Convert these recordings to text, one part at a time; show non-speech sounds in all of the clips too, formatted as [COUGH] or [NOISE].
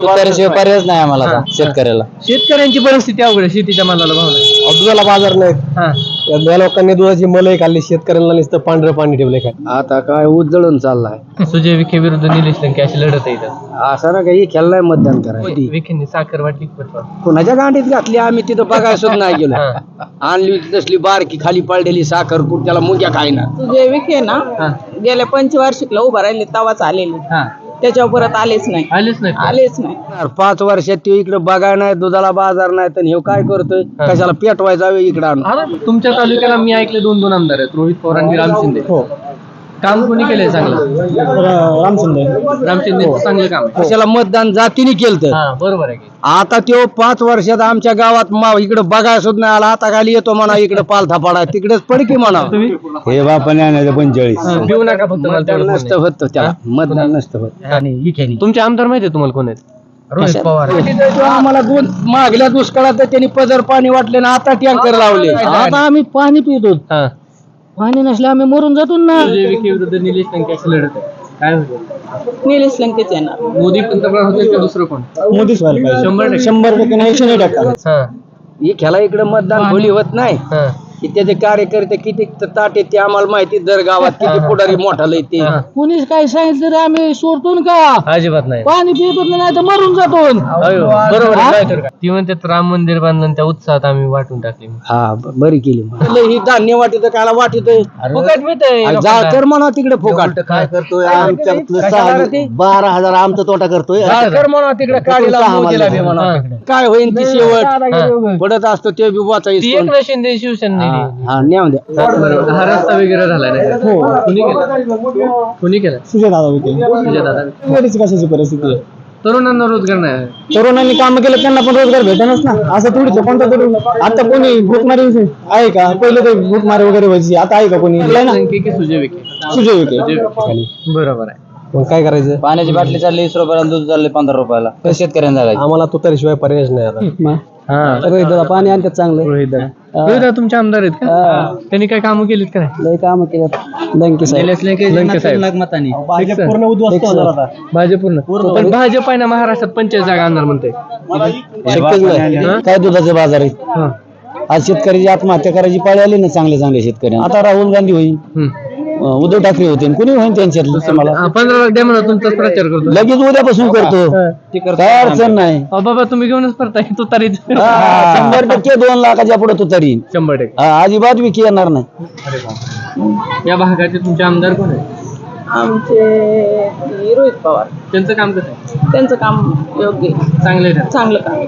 तुतारीशिवाय पर्यायच नाही आम्हाला आता शेतकऱ्याला. शेतकऱ्यांची परिस्थिती अवघड आहे शेतीच्या मालाला भाव नाही. दुधाला बाजार नाही. हा. या लोकांनी दुधाची मलई खाल्ली शेतकऱ्यांना नुसतं पांढरं पाणी ठेवलंय काय आता काय उजळून चाललाय. सुजय विखे विरुद्ध निलेश लंके अशी लढत आहे इथं. असं ना काही खेळलाय मतदान करायचं विखेंनी साखर वाटली की पटवा. कुणाच्या गांडीत घातली आम्ही तिथं बघायला सुद्धा नाही गेलो. हा. आणली होती तसली बारकी खाली पडलेली साखर कुठ त्याला मुग्या खायना. तुझे विखे ना गेल्या पंचवार्षिकला उभा राहिले तवाच आलेले. हा. त्याच्यावर परत आलेच नाही. आलेच नाही का? आलेच नाही. पाच वर्षात तो इकडे बघाय नाही दुधाला बाजार नाही तर हे काय करतोय? कशाला पेटवाय जावे इकडे आणून? अरे तुमच्या तालुक्याला मी ऐकले दोन दोन आमदार आहेत रोहित पवार आणि राम शिंदे. हो. काम कोणी केलंय चांगलं? रामचंद्र राम शिंदे. चांगलं काम आहे. कशाला मतदान जातीने केलं हा बरोबर आहे की. आता तो पाच वर्षात आमच्या गावात मा इकडे बघाय सुद्धा नाही आला. आता खाली येतो म्हणा इकडे पालथा पाडा तिकडेच पडकी म्हणा. हे बापाने आणायचं पंचेचाळीस. हा, भिवू नका फक्त मला मतदान तेवढं नसतं होत त्याला मतदान नसतं होत. आणि तुमचे आमदार माहिती आहे तुम्हाला कोण आहेत? रोहित पवार. तो आम्हाला दोन मागल्या दुष्काळात त्यांनी पदर पाणी वाटले ना आता टँकर लावले. आता आम्ही पाणी पितो. हा. पाणी नसले आम्ही मरून जातो ना. सुजय विखे विरुद्ध निलेश लंके अशी लढत आहे काय होतं निलेश लंकेच येणार. मोदी पंतप्रधान होते का दुसरं कोण? मोदीच व्हायला पाहिजे. शंभर टक्के. शंभर टक्के नाही एकशे नाही टक्का. हा. खेळा इकडे मतदान खोली होत नाही. हा. की त्याचे कार्यकर्ते किती ताट आहेत ते आम्हाला माहिती दर गावात किती पुढारी मोठा लय ते. हा. कुणीच काय सांगितलं तरी आम्ही सोडतो ना का? अजिबात नाही. पाणी पितो नाही तर मरून जातो अयो, बरोबर आहे, काय तर काय. ती म्हणते राम मंदिर बांधलं आणि त्या उत्साहात आम्ही वाटून टाकली. हा ब- बरी केली. ही धान्य वाटित काला वाटित फुकट जा कर म्हणा तिकडे फुकाट. काय करतोय? ते? बारा हजार आमचा तोटा करतोय. जा कर म्हणा तिकडे काढीला बी म्हणा. काय होईल ती शेवट? पडत असतो ते बी ती वाचायचं एकनाथ शिंदे शिवसेना. हा न्याव द्या हा रस्ता वगैरे झाला नाही हो. कुणी केला? कुणी केला? सुजय दादा होते. तुझ्या दादा मोदीची कशाची परिस्थिती आहे? तरुणांना रोजगार नाही. तरुणांनी काम केलं त्यांना पण रोजगार भेटणच ना. असं थोडीच आहे. कोणता तरुण? आता कोणी भूकमारी आहे का? पहिले ते भूकमारी वगैरे व्हायची. आता आहे का कोणी? नाही ना की सुजय विखे. सुजय विखे. बरोबर आहे. मग काय करायचं? पाण्याची बाटली चालली वीस रुपयाला दूध चालले पंधरा रुपयाला. तर शेतकऱ्यांना जागायचं आम्हाला तुतारीशिवाय पर्यायच नाही आता. हा. रोहित दादा पाणी आणतात चांगलं. रोहित दादा रोहित दादा तुमचे आमदार आहेत का? त्यांनी काय कामं केलीत का? नाही लय काम केलं लंकी साहेब. लंके साहेब. मतानी. भाजप पूर्ण उद्ध्वस्त होणार आता. भाजप पूर्ण. पण भाजप आहे ना महाराष्ट्रात पंचायत जागा आणणार म्हणते शक्यच नाही. काय दुधाचे बाजार आहेत हा. आज शेतकऱ्याची आत्महत्या करायची पाळी आली ना चांगले चांगले शेतकरी आता राहुल गांधी होईल. उद्धव ठाकरे होते. कुणी होईल त्यांच्यातलं मला? हा, पंधरा लाख द्या म्हणा तुमचाच प्रचार करतो. लगेच उद्यापासून करतो. काय अडचण नाही. अहो, बाबा तुम्ही घेऊनच करताय तू तारीख हा, शंभर टक्के दोन लाखाच्या पुढे तू तरी शंभर टक्के. हा, अजिबात विकी येणार नाही. या भागाचे तुमचे आमदार कोण आहे आमचे रोहित पवार. त्यांचं काम कसं आहे? त्यांचं काम योग्य आहे. चांगलं आहे चांगलं काम आहे.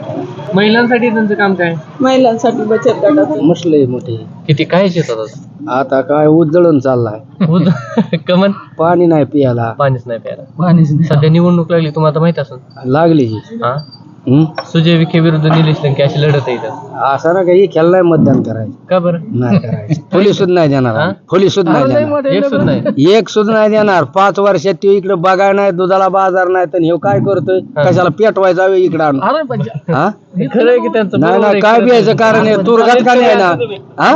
महिलांसाठी त्यांचं काम काय? महिलांसाठी बचत गटाचं. मसले मोठे. किती काय शेतात आता काय उजळून चाललाय. कमन? पाणी नाही पियाला पाणीच नाही प्यायला. सध्या निवडणूक लागली तुम्हाला तर माहीत असेल. लागली. ही. हा? सुजय विखे विरुद्ध निलेश लंके अशी लढत आहे इथं. असं ना काही खेळलाय मतदान करायचं. का बरं? नाही करायचं. खोली सुद्धा नाही देणार हा? खोली सुद्धा नाही देणार. एक सुद्धा नाही एक सुद्धा नाही देणार. पाच वर्षात तो इकडे बघाय नाही दुधाला बाजार नाही तर हे काय करतोय? कशाला पेटवाय जावे इकडे आणून? अरे पण जे- हा? हे खरं आहे की त्यांचं नाही बरोबर ना काय बियायचं. कारण आहे? तुरगात का नाही ना हा?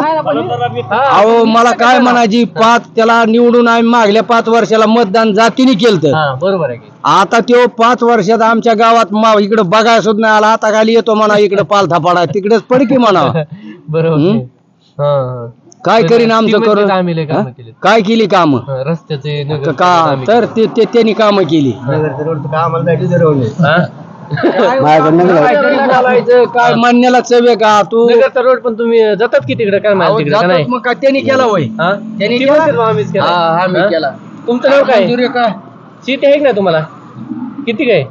अहो मला काय म्हणायची? पाच त्याला निवडून आम्ही मागल्या पाच वर्षाला मतदान जातीने केलं हा बरोबर आहे की. आता तो पाच वर्षात आमच्या गावात मा इकडे बघाय सुद्धा नाही आला. आता खाली येतो म्हणा इकडे पालथा पाडा तिकडेच पडकी म्हणा [LAUGHS] बरोबर? आहे. हा. काय करीन ती आमचं म्हणते करून का आम्ही लय कामं? केलीत. काय केली काम हा, रस्त्याचे नगर का तर ते ते- त्यांनी काम केली बोलायचं, काय म्हणण्याला चवे का तू नगरचा रोड पण तुम्ही जातात की तिकडे काय माहिती तिकडे का नाही जातात मग काय त्यांनी केला वय हा? त्यांनी ती केला? म्हणतात बा आम्हीच केला. हा, आम्ही हा? केला. तुमचं नाव काय मंजुरी शेती आहे का नाही तुम्हाला किती काय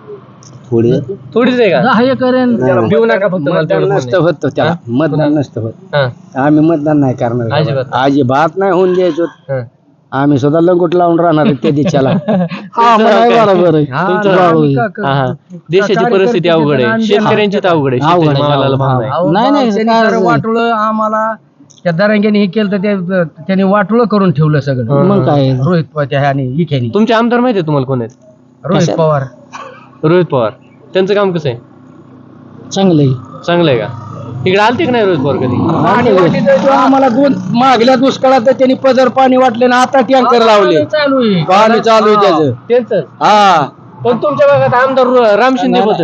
थोडी थोडीच आहे का? हे करेन. भिवू नका फक्त मला मतदान नसतं होत त्याला. मतदान नसतं होत. हा, आम्ही मतदान नाही करणार अजिबात. अजिबात नाही होऊन द्यायचो. हा. आम्ही सुद्धा लंगोट लावून राहणार त्या दिशेला? [LAUGHS] तुमचं? हा, हा. देशाची परिस्थिती अवघड आहे. शेतकऱ्यांची तर अवघड आहे. मालाला भाव नाही. नाही नाही वाटुळ आम्हाला त्या दरंग्याने हे केलं तर ते त्यांनी वाटुळ करून ठेवलं सगळं. मग काय? रोहित पवार इखेनी. तुमचे आमदार माहिती आहे तुम्हाला कोण आहेत? रोहित पवार. रोहित पवार. त्यांचं काम कसं आहे? चांगले चांगलं आहे का? इकडे आलते का नाही रोहित पवार कधी? आम्हाला दोन मागल्या दुष्काळात त्यांनी पदर पाणी वाटले ना आता टँकर लावले. चालू आहे. पाणी चालू आहे त्याचं. त्यांचं हा. पण तुमच्या भागात आमदार र- राम शिंदे होत.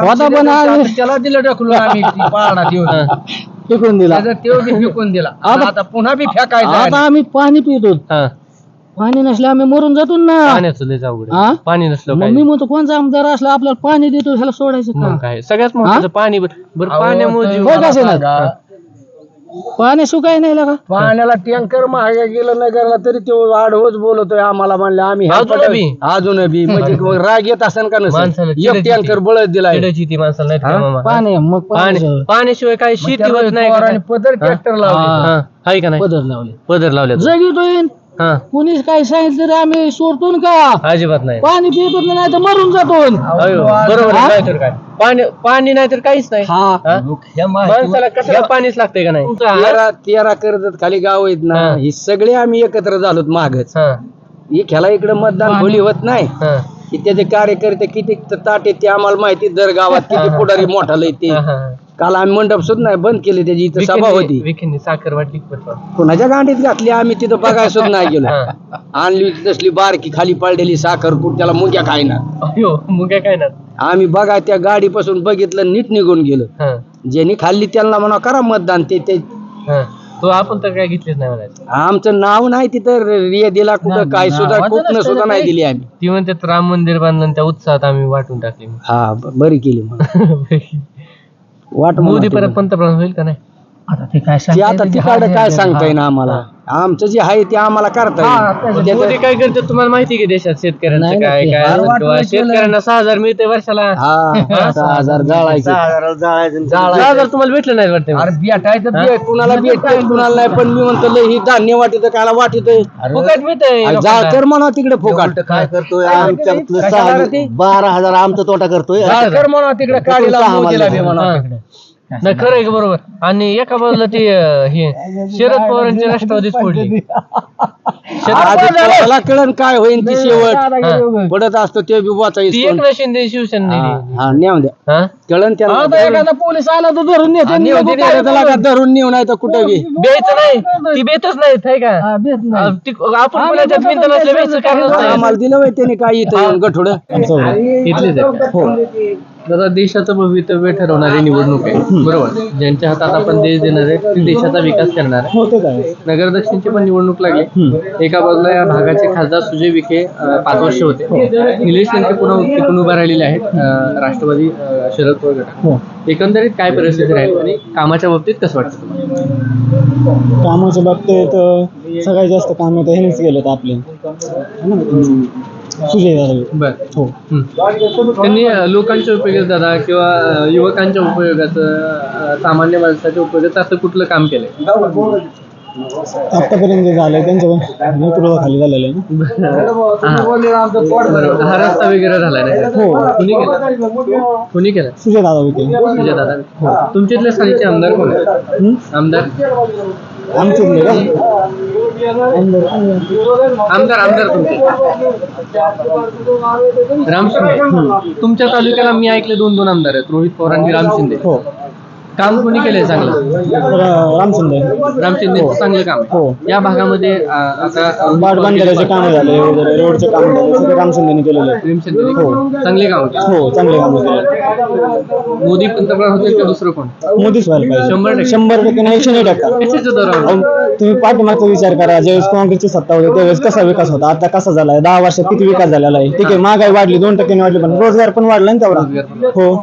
होता पण आज त्याला दिलं ढकलून आम्ही पाळणा देऊन. फेकून दिला. त्याचा तेव बी फेकून दिला. आता पुन्हा बी फेकायचा आता आम्ही पाणी पितो. हा. पाणी नसलं आम्ही मरून जातो ना. पाण्याचं लय अवघड हा? पाणी नसलं मग काय मी म्हणतो कोणचा आमदार असला आपल्याला पाणी देतो ह्याला सोडायचं मग का काय? सगळ्यात महत्वाचं पाणी बर बरं पाण्यामुळे जीव- का? पाणी सुकाय नाही लागा. पाण्याला टँकर महागा गेलं नगरला तरी तो आडवच बोलतोय आम्हाला म्हणले आम्ही ह्या अजून बी? अजून बी म्हणजे राग येत असेल का माणसाला नसेल एक टँकर बळत दिलाय. चिडायची ती माणसाला नाही का मामा? पाणी मग पाणी पाणी पाण्याशिवाय काही शेती होत नाही का? पदर ट्रॅक्टर लावले. हा, आहे का नाही? पदर लावले. पदर लावले जगितोय हा. कुणीच काय सांगितलं तरी आम्ही सोडतो ना का? अजिबात नाही. पाणी पितो नाही तर मरून जातो अयो, बरोबर आहे, काय? पाणी पाणी नाही तर काहीच नाही. हा? माणसाला कशाला पाणीच लागतंय का नाही? तेरा तेरा कर्जत खाली गाव आहेत ना हा. ही सगळे आम्ही एकत्र झालोत मागच. हा, ही ह्याला इकडे मतदान खोली होत नाही. हा, की त्याचे कार्यकर्ते किती ताट आहेत ते आम्हाला माहिती दर गावात किती पुढारी मोठा लय ते. हा, हा. काल आम्ही मंडप सुद्धा नाही बंद केले त्याची इथं सभा होती. विखेंनी साखर वाटली? कुणाच्या गांडीत घातली? आम्ही तिथं बघायला सुद्धा नाही गेलो. आणली तसली बारकी खाली पडलेली साखर कुठ त्याला मुंग्या खायना अयो मग काय काय ना आम्ही बघा त्या गाडीपासून बघितलं नीट निघून गेलं. ज्यांनी खाल्ली त्यांना म्हणा करा मतदान ते ते. तो आपण तर काय घेतलेच नाही म्हणायचं. आमचं नाव नाही तिथं रिया दिला कुठं काय सुद्धा कुठनं सुद्धा नाही दिली आम्ही. ती म्हणतात राम मंदिर बांधलं आणि त्या उत्साहात आम्ही वाटून टाकली. हा बरी केली मग. [LAUGHS] वाट मोदी परत पंतप्रधान होईल का नाही? आता ते काय ते आता तिकडं काय सांगता येईना आम्हाला? आमचं जे आहे ते आम्हाला करता येईल. मोदी त्याचं- काय करते तुम्हाला माहिती की देशात शेतकऱ्यांचं नाही, काय काय शेतकऱ्यांना सहा हजार मिळते वर्षाला. हा सहा हजार जाळायचे. सहा हजार तुम्हाला भेटलं नाही वाटतं? अरे भेटायचं बे- कुणाला भेटतंय कुणाला नाही पण मी म्हणतो लय ही धान्य वाटत कायला वाटत फुकट मिळतंय जा. कर म्हणा तिकडे फुकाट. काय करतोय? सहा ते? बारा हजार आमचा तोटा करतोय. जा कर म्हणा तिकडे काढीला. बी म्हणा हा. तिकडे. नाही खरं आहे की बरोबर. आणि एका बाजूला ती अं, हे [LAUGHS] शरद पवारांची राष्ट्रवादीच फोडली कळण काय होईल ती शेवट. पडत असतो ते बी ती वाचायचं एकनाथ शिंदे शिवसेना नेली. हा नेऊ द्या. हा? कळण त्याला एखादा पोलीस आला तर धरून नेते हा, नेऊ दे रे, त्याला का धरून नेऊ नाही तर कुठं बी. बेच नाही. ती बेतच नाही आहे का? अं, ती- आपण कोणाच्यात बेच कारण आम्हाला दिलं होय त्याने काय इथं येऊन गठोड. इथलेच आहे. दादा देशाचं भवितव्य ठरवणारी निवडणूक आहे. बरोबर? ज्यांच्या हातात आपण देश देणार आहे ते देशाचा विकास करणार आहे. नगर दक्षिणची पण निवडणूक लागली. एका बाजूला या भागाचे खासदार सुजय विखे अं, पाच वर्ष होते. निलेश लंके पुन्हा तिकडून उभा राहिलेले आहेत अं, राष्ट्रवादी अं, शरद पवार गटात. एकंदरीत काय परिस्थिती राहील आणि कामाच्या बाबतीत कसं वाटतं तुम्हाला? कामाच्या बाबतीत अं, सगळ्यात जास्त काम तर ह्यांनीच केलं आपले. है? सुजय दादा बर. हो. त्यांनी लोकांच्या उपयोगात दादा किंवा युवकांच्या उपयोगाचं सामान्य माणसाच्या उपयोगाचं असं कुठलं काम केलंय? आतापर्यंत जे झालंय त्यांचं नेतृत्वाखाली झालेलं आहे ना. बरोबर हा रस्ता वगैरे झालाय नाही हो. कुणी केलं? कुणी केलं? सुजय दादा विखे तुझ्या दादा. तुमच्या इथले स्थानिकचे आमदार कोण आहेत? हं? आमदार? आमचे का? आमदार आमदार तुमचे. राम शिंदे. तुमच्या तालुक्याला मी ऐकले दोन दोन आमदार आहेत. रोहित पवार आणि राम शिंदे. हो. काम कोणी केलंय चांगलं? रामचंद्र. राम शिंदे चांगलं काम. आहे. हो. या भागामध्ये अं, आता बाट काम झाले वगैरे रोडचे काम झाले सगळे केलेले आहे. राम शिंदे चांगले काम हो चांगले काम केले मोदी पंतप्रधान होते का दुसरं कोण? मोदीच व्हायला शंभर टक्के. शंभर टक्के नाही एकशे नाही टक्का. कशाच्या दरावर अहो, तुम्ही पाठीमागचा विचार करा. ज्यावेळेस काँग्रेसची सत्ता होती त्यावेळेस कसा विकास होता? आता कसा झालाय? दहा वर्षात किती विकास झालेला आहे? ठीक आहे महागाई वाढली दोन टक्क्याने वाढली पण रोजगार पण वाढला ना तेवढा. हो.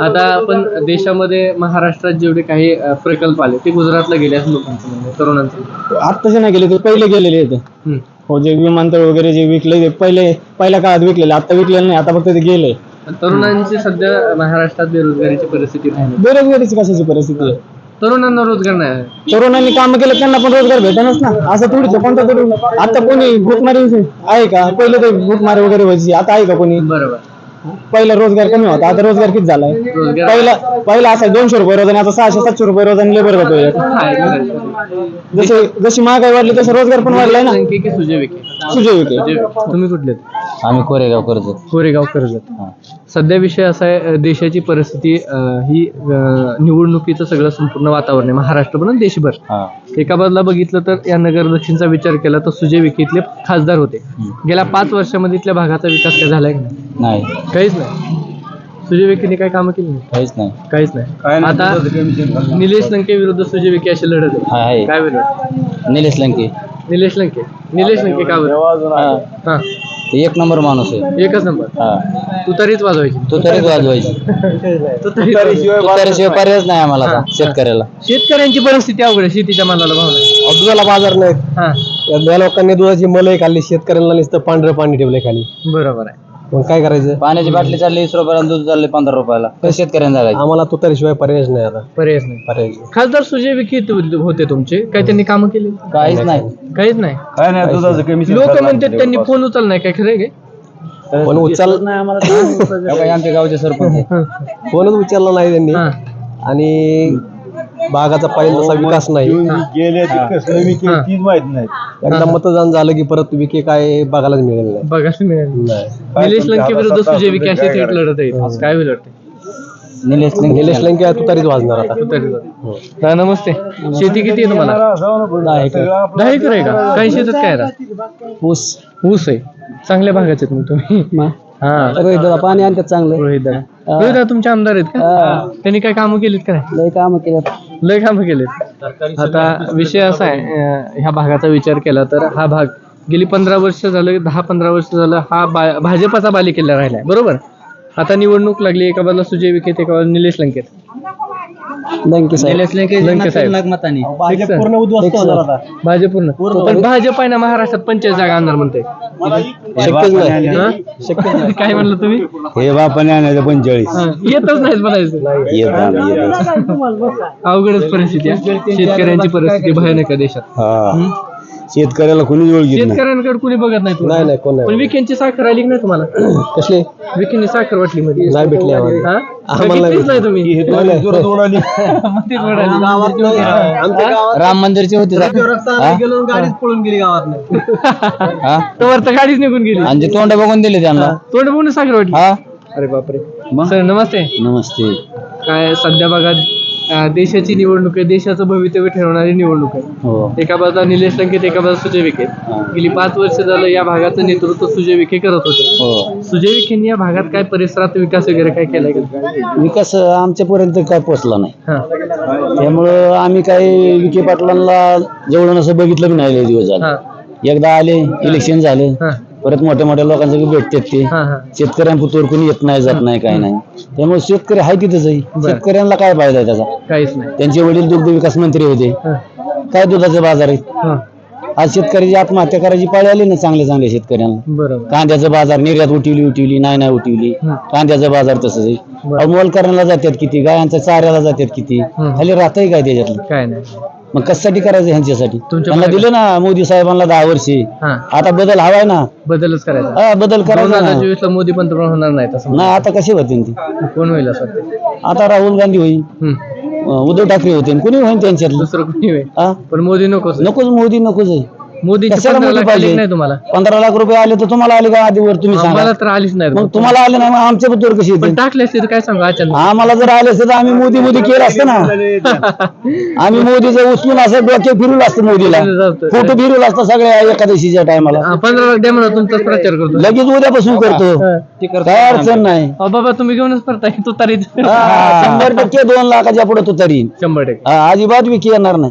आता आपण देशामध्ये महाराष्ट्रात जेवढे काही अं, प्रकल्प आले ते गुजरातला गेले असं लोकांचं म्हणणं आहे, तरुणांचं. आत्ताचे नाही गेले ते पहिले गेलेले आहेत. हं. हो जे विमानतळ वगैरे जे विकले ते पहिले पहिल्या काळात विकलेले आता विकलेले नाही आता फक्त ते गेले. तरुणांची सध्या महाराष्ट्रात बेरोजगारीची परिस्थिती बेरोजगारीची कशाची परिस्थिती आहे? तरुणांना रोजगार नाही. तरुणांनी काम केलं त्यांना पण रोजगार भेटणच ना. असं थोडीच आहे, कोणता तरी आता कोणी भूकमारी आहे का? पहिले ते भूकमारी वगैरे व्हायची. आता आहे का कोणी? बरोबर. पहिला रोजगार कमी होता. आता रोजगार किती झालाय? रोजगार- पहिला पहिला असा दोनशे रुपये रोज आणि आता सहाशे सातशे रुपये रोज आणि लेबर जातोय आहे, खरं आहे. जशी जशी महागाई वाढली तसं रोजगार पण वाढलाय ना. सुजय विखे. सुजय विखे विखे. तुम्ही कुठले? आम्ही कोरेगाव कर्जत. कोरेगाव कर्जत. हा. सध्या विषय असा आहे देशाची परिस्थिती अ, ही अ, निवडणुकीचं सगळं संपूर्ण वातावरण आहे महाराष्ट्र आणि देशभर. हा. एका बाजूला बघितलं तर या नगर दक्षिणचा विचार केला तर सुजय विखे इथले खासदार होते. गेल्या पाच वर्षामध्ये इथल्या भागाचा विकास काय झालाय का? नाही? नाही काहीच नाही. सुजय विखेने काही कामं केली नाही? काहीच नाही. काहीच नाही. आता निलेश लंके विरुद्ध सुजय विखे अशी लढत हा, आहे आहे. काय विरोध? निलेश लंके. निलेश लंके. निलेश लंके का बरं? हा. हा. ते एक नंबर माणूस आहे. एकच नंबर. हा. तू तरीच वाजवायची. तो तरीच वाजवायची. तू तरीच वाजवायची. तो तरीशिवाय पर्यायच नाही आम्हाला आता शेतकऱ्याला. शेतकऱ्यांची परिस्थिती अवघड आहे. शेतीच्या मालाला भाव नाही. दुधाला बाजार नाही हा. या लोकांनी दुधाची मलई खाल्ली. शेतकऱ्यांना नुसतं पांढरं पाणी ठेवलंय खाली. बरोबर आहे. मग काय करायचं? पाण्याची बाटली चालली वीस रुपयाला आणि दूध चालले पंधरा रुपयाला. कसं शेतकऱ्यांना जागायचं आम्हाला तो तरीशिवाय पर्यायच नाही आता. पर्यायच नाही. पर्याय खासदार सुजय विखे तु- होते तुमचे. काय त्यांनी कामं केली? काहीच नाही. काहीच नाही. काय नाही दुधाचं कमी लोक म्हणतात त्यांनी फोन उचल नाही काय खरं काय? पण उचल काही [LAUGHS] आमच्या गावचे सरपंच आहे. फोनच उचलला नाही त्यांनी. हा. आणि भागाचा पाहिजे तसा विकास नाही. एकदा मतदान झालं की परत विखे काय बघायलाच मिळेल नाही. बघायला मिळालं निलेश लंके विरुद्ध सुजय विखे अशी थेट लढत आहे काय होईल वाटते निलेश लंके. निलेश लंके तू तरीच वाजणार आता. हा, नमस्ते. शेती किती आहे तुम्हाला? दहा एकर. आहे का? काही शेतात काय राहत? ऊस. ऊस आहे. चांगल्या भागाचे आहेत मग तुम्ही. हा. रोहित पाणी आणतात चांगलं. रोहित दादा रोहित दादा तुमचे आमदार आहेत का? त्यांनी काय कामं केलीत का नाही? लय काम केलं लय कामं केलेत. आता विषय असा आहे ह्या भागाचा विचार केला तर हा भाग गेली पंधरा वर्ष झालं दहा पंधरा वर्ष झालं हा बा भाजपाचा बालेकिल्ला राहिलाय बरोबर? आता निवडणूक लागली एका बाजूला सुजय विखे एका बाजूला निलेश लंकेत. लंके साहेब. निलेश लंके लंके साहेब. नाक मतानी Fix आहे. पूर्ण उद्ध्वस्त होणार आता. भाजप पूर्ण. पण भाजप आहे ना महाराष्ट्रात पंचायत जागा आणणार म्हणते. शक्यच नाही. हा? काय म्हणलं तुम्ही? हे बापाने आणायचं पंचेचाळीस. हा, येतच नाहीत म्हणायचं. अवघडच परिस्थिती आहे. शेतकऱ्यांची परिस्थिती भयानक आहे देशात. हम्म? शेतकऱ्याला कोणीच ओळखीत शेतकऱ्यांकडे कोणी बघत नाही तुम्हाला. नाही नाही कोण पण नाही विकेंडची साखर आली की नाही तुम्हाला? [COUGHS] कसले? विकेंडची साखर वाटली मध्ये नाही भेटली आम्हाला. हा? आम्हाला बघितलीच नाही तुम्ही. नाही, नाही. मग तीच म्हणाली. आमच्या गावात राम मंदिरची होती हा? गेलो गाडीच पळून गेली गावात. हा? तोवर तर गाडीच निघून गेली. आणि ते तोंड बघून दिले त्यांना? तोंड बघून साखर वाटली. हा? अरे बापरे? सर नमस्ते. नमस्ते. काय सध्या भागात अं, देशाची निवडणूक आहे देशाचं भवितव्य ठरवणारी निवडणूक आहे. हो. एका बाजूला निलेश लंकेत एका बाजूला सुजय विखे. गेली पाच वर्ष झालं या भागाचं नेतृत्व सुजय विखे करत होते. हो. सुजय विखेंनी या भागात काय परिसरात विकास वगैरे काय केलाय का? विकास आमच्यापर्यंत काय पोचला नाही. हा. त्यामुळं आम्ही काही विखे पाटलांना जवळून असं बघितलं बी नाही लय दिवस झाले. हा. एकदा आले इलेक्शन झालं. हा. परत मोठ्या मोठ्या लोकांसंग भेटतात ते. हा हा. शेतकऱ्यांपुतोर कोणी येत नाही जात नाही काय नाही. त्यामुळे शेतकरी आहे तिथंच आहे. शेतकऱ्यांना काय फायदा आहे त्याचा? काहीच नाही. त्यांचे वडील दुग्ध विकास मंत्री होते. हा. काय दुधाचे बाजार आहेत हा. आज शेतकऱ्याची आत्महत्या करायची पाळी आली ना चांगल्या चांगल्या शेतकऱ्यांना. बरोबर. कांद्याचं बाजार निर्यात उठवली उठवली नाही नाही उठवली. हं. कांद्याचा बाजार तसंच आहे. अहो, मोल करायला जातात किती गायांच्या चाऱ्याला जातात किती. हं. खाली राहतंय काय त्याच्यातलं? काय नाही. मग कशासाठी करायचं ह्यांच्यासाठी? तुमच्या त्यांना दिलं ना मोदी साहेबांना दहा वर्षे. हा. आता बदल हवाय ना. बदलच करायचा. हा बदल दोन करायचा हजार ना. चोवीस ला मोदी पंतप्रधान होणार नाही तसं नाही आता कसे होते ते? कोण होईल असं वाटतं? आता राहुल गांधी होईल. हम्म. अं, उद्धव ठाकरे होते कुणी होईल त्यांच्यातलं? दुसरं कोणी होईल? हा? पण मोदी नकोच नकोच मोदी नकोच आहे. मोदीची कशाला पंधरा मोदी लाख पाहिजे? आलीच नाही तुम्हाला? पंधरा लाख रुपये आले तर तुम्हाला आले का आधीवर तुम्ही सांगा. मला तर आलीच नाही. मग तुम्हाला आले नाही मग आमच्या बद्दल कशी पण टाकले असते तर काय सांगू अचानक? आम्हाला जर आले असते तर आम्ही मोदी मोदी केलं असतं ना. [LAUGHS] आम्ही मोदीचं उचलून असं डोके फिरवलं असतं मोदीला. [LAUGHS] फोटो फिरवलं असतं सगळ्या एकादशीच्या टायमाला हा, पंधरा लाख द्या म्हणा तुमचाच प्रचार करतो. लगेच उद्यापासून करतो. काय अडचण नाही. अहो, बाबा तुम्ही घेऊनच परताय तू तरी हा, शंभर टक्के दोन लाखाच्या पुढे तो तरी शंभर टक्के. अजिबात विकी येणार नाही.